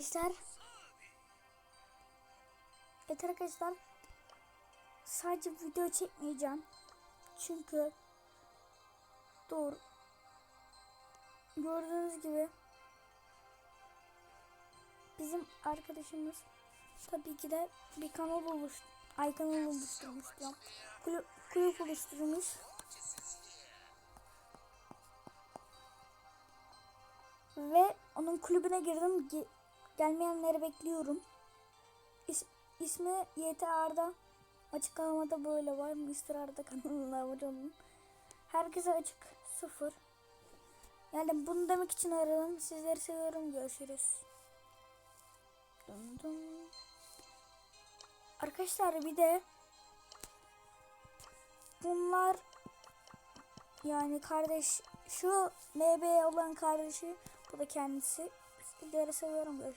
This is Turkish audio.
Arkadaşlar. Evet arkadaşlar. Sadece video çekmeyeceğim. Çünkü dur. Gördüğünüz gibi bizim arkadaşımız tabii ki de bir kanal oluş ay kanal oluşturmuş diyorum. Kulüp, kulüp oluşturmuş. Ve onun kulübüne girdim. Ge- gelmeyenleri bekliyorum. İs- ismi YT Arda. Açıklamada böyle var. Mr. Arda kanalına abone. Herkese açık. Sıfır. Yani bunu demek için aradım. Sizleri seviyorum. Görüşürüz. Dun dun. Arkadaşlar bir de bunlar yani kardeş şu MB olan kardeşi bu da kendisi. Sizleri seviyorum. Görüşürüz.